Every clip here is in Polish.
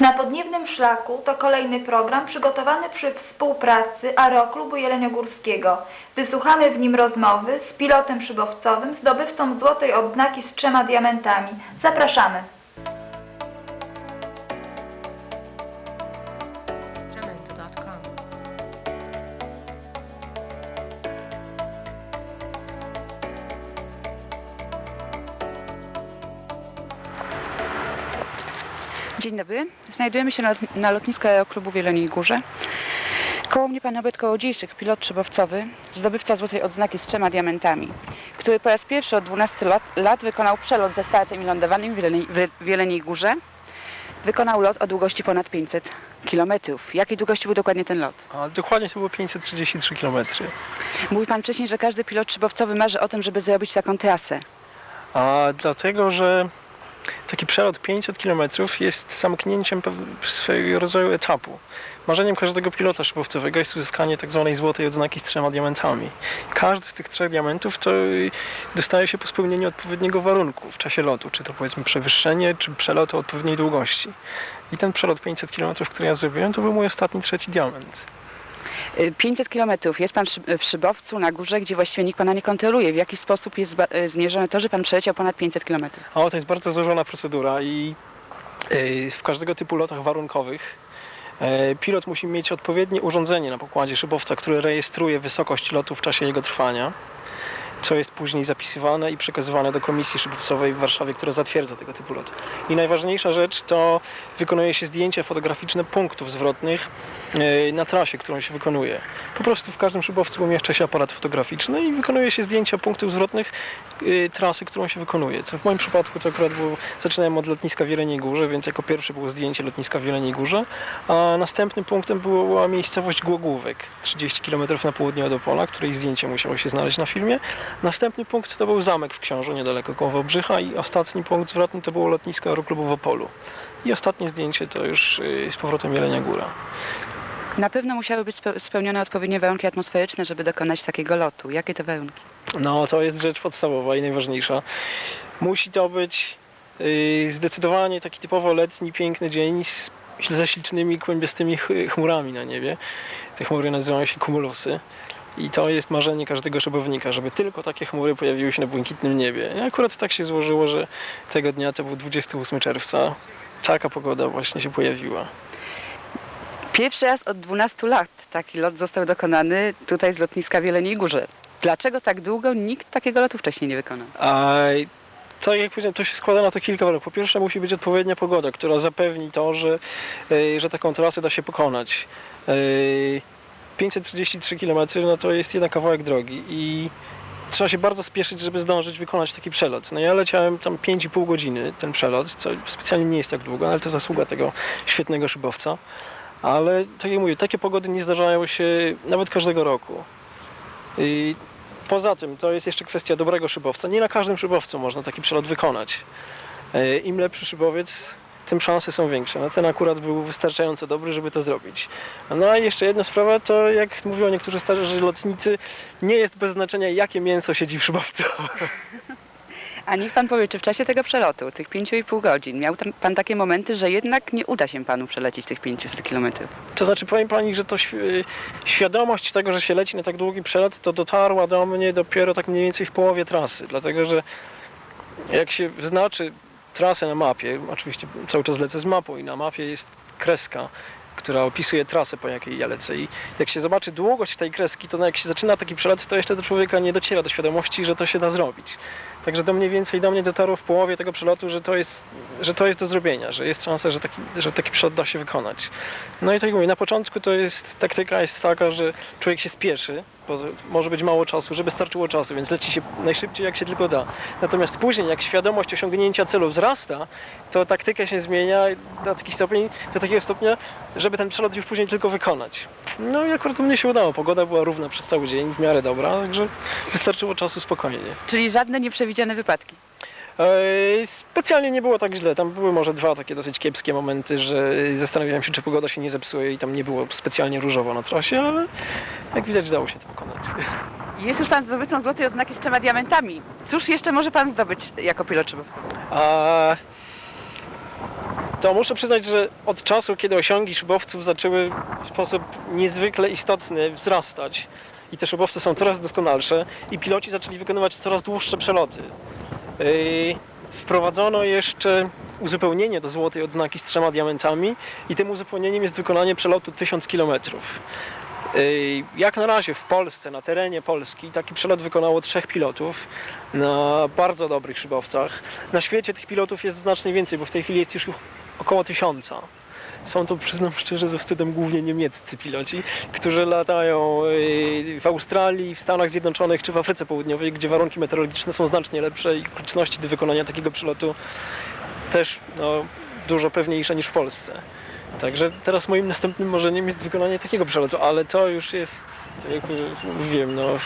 Na Podniebnym Szlaku to kolejny program przygotowany przy współpracy Aeroklubu Jeleniogórskiego. Wysłuchamy w nim rozmowy z pilotem szybowcowym, zdobywcą złotej odznaki z trzema diamentami. Zapraszamy. Dzień dobry. Znajdujemy się na, na lotnisku Aeroklubu w Jeleniej Górze. Koło mnie pan Robert Kołodziejczyk, pilot szybowcowy, zdobywca złotej odznaki z trzema diamentami, który po raz pierwszy od 12 lat, lat wykonał przelot ze startem i lądowaniem w Jeleniej, w, Jeleniej Górze. Wykonał lot o długości ponad 500 km. Jakiej długości był dokładnie ten lot? A dokładnie to było 533 km. Mówił pan wcześniej, że każdy pilot szybowcowy marzy o tym, żeby zrobić taką trasę. A dlatego, że taki przelot 500 km jest zamknięciem swojego rodzaju etapu. Marzeniem każdego pilota szybowcowego jest uzyskanie tak zwanej złotej odznaki z trzema diamentami. Każdy z tych trzech diamentów to y, dostaje się po spełnieniu odpowiedniego warunku w czasie lotu, czy to powiedzmy przewyższenie, czy przelot o odpowiedniej długości. I ten przelot 500 km, który ja zrobiłem, to był mój ostatni trzeci diament. Y, 500 km. Jest pan w szybowcu na górze, gdzie właściwie nikt pana nie kontroluje. W jaki sposób jest y, zmierzone to, że pan przeleciał ponad 500 km? O, to jest bardzo złożona procedura i yy, w każdego typu lotach warunkowych pilot musi mieć odpowiednie urządzenie na pokładzie szybowca, które rejestruje wysokość lotu w czasie jego trwania, co jest później zapisywane i przekazywane do komisji szybowcowej w Warszawie, która zatwierdza tego typu lot. I najważniejsza rzecz to wykonuje się zdjęcia fotograficzne punktów zwrotnych yy, na trasie, którą się wykonuje. Po prostu w każdym szybowcu umieszcza się aparat fotograficzny i wykonuje się zdjęcia punktów zwrotnych y, trasy, którą się wykonuje. Co w moim przypadku to akurat było, zaczynałem od lotniska w Jeleniej Górze, więc jako pierwsze było zdjęcie lotniska w Jeleniej Górze, a następnym punktem była miejscowość Głogówek, 30 km na południe od Opola, której zdjęcie musiało się znaleźć na filmie. Następny punkt to był zamek w Książu, niedaleko koło Wałbrzycha i ostatni punkt zwrotny to było lotnisko Aeroklubu w Opolu. I ostatnie zdjęcie to już y, z powrotem Jelenia Góra. Na pewno musiały być spe- spełnione odpowiednie warunki atmosferyczne, żeby dokonać takiego lotu. Jakie to warunki? No, to jest rzecz podstawowa i najważniejsza. Musi to być yy, zdecydowanie taki typowo letni, piękny dzień z, ze ślicznymi, kłębiastymi ch- chmurami na niebie. Te chmury nazywają się kumulusy. I to jest marzenie każdego szybownika, żeby tylko takie chmury pojawiły się na błękitnym niebie. I akurat tak się złożyło, że tego dnia to był 28 czerwca. Taka pogoda właśnie się pojawiła. Pierwszy raz od 12 lat taki lot został dokonany tutaj z lotniska w Jeleniej Górze. Dlaczego tak długo nikt takiego lotu wcześniej nie wykonał? A tak jak powiedziałem, to się składa na to kilka warunków. Po pierwsze musi być odpowiednia pogoda, która zapewni to, że, e, że taką trasę da się pokonać. E, 533 km no to jest jeden kawałek drogi i trzeba się bardzo spieszyć, żeby zdążyć wykonać taki przelot. No ja leciałem tam 5,5 godziny ten przelot, co specjalnie nie jest tak długo, ale to zasługa tego świetnego szybowca. Ale tak jak mówię, takie pogody nie zdarzają się nawet każdego roku. I Poza tym to jest jeszcze kwestia dobrego szybowca. Nie na każdym szybowcu można taki przelot wykonać. E, Im lepszy szybowiec, tym szanse są większe. No ten akurat był wystarczająco dobry, żeby to zrobić. No i jeszcze jedna sprawa, to jak mówią niektórzy starzy lotnicy, nie jest bez znaczenia jakie mięso siedzi w szybowcu. A niech pan powie, czy w czasie tego przelotu, tych 5,5 godzin, miał pan takie momenty, że jednak nie uda się panu przelecieć tych 500 kilometrów? To znaczy powiem pani, że to świ- świadomość tego, że się leci na tak długi przelot, to dotarła do mnie dopiero tak mniej więcej w połowie trasy. Dlatego, że jak się znaczy trasę na mapie, oczywiście cały czas lecę z mapą i na mapie jest kreska, która opisuje trasę, po jakiej ja lecę. I jak się zobaczy długość tej kreski, to no jak się zaczyna taki przelot, to jeszcze do człowieka nie dociera do świadomości, że to się da zrobić. Także do mniej więcej do mnie dotarło w połowie tego przelotu, że to jest, że to jest do zrobienia, że jest szansa, że taki, że taki przelot da się wykonać. No i tak mówię, na początku to jest, taktyka jest taka, że człowiek się spieszy, bo może być mało czasu, żeby starczyło czasu, więc leci się najszybciej jak się tylko da. Natomiast później, jak świadomość osiągnięcia celu wzrasta, to taktyka się zmienia do takich stopni, do takiego stopnia, żeby ten przelot już później tylko wykonać. No i akurat mnie się udało, pogoda była równa przez cały dzień, w miarę dobra, także wystarczyło czasu spokojnie. Czyli żadne nieprzewidziane wypadki. Eee, Specjalnie nie było tak źle. Tam były może dwa takie dosyć kiepskie momenty, że zastanawiałem się, czy pogoda się nie zepsuje i tam nie było specjalnie różowo na trasie, ale jak widać dało się to pokonać. Jest już pan zdobywcą złotej odznaki z trzema diamentami. Cóż jeszcze może pan zdobyć jako pilot szybowcowy? A to muszę przyznać, że od czasu, kiedy osiągi szybowców zaczęły w sposób niezwykle istotny wzrastać i te szybowce są coraz doskonalsze i piloci zaczęli wykonywać coraz dłuższe przeloty. Yy, Wprowadzono jeszcze uzupełnienie do złotej odznaki z trzema diamentami i tym uzupełnieniem jest wykonanie przelotu 1000 km. Yy, Jak na razie w Polsce, na terenie Polski, taki przelot wykonało trzech pilotów na bardzo dobrych szybowcach. Na świecie tych pilotów jest znacznie więcej, bo w tej chwili jest już około tysiąca. Są to, przyznam szczerze, ze wstydem głównie niemieccy piloci, którzy latają yy, w Australii, w Stanach Zjednoczonych czy w Afryce Południowej, gdzie warunki meteorologiczne są znacznie lepsze i okoliczności do wykonania takiego przelotu też no, dużo pewniejsze niż w Polsce. Także teraz moim następnym marzeniem jest wykonanie takiego przelotu, ale to już jest, jak wiem, no,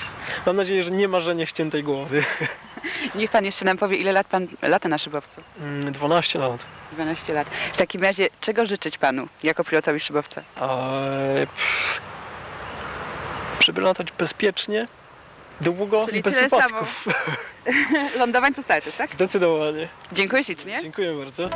mam nadzieję, że nie marzenie ściętej głowy. Niech pan jeszcze nam powie, ile lat pan lata na szybowcu? Mm, 12 lat. 12 lat. W takim razie, czego życzyć panu jako pilotowi szybowca? Eee, pff, żeby latać bezpiecznie, długo Czyli i bez tyle wypadków. Lądowań to starczy, tak? Zdecydowanie. Dziękuję ślicznie. Dziękuję bardzo.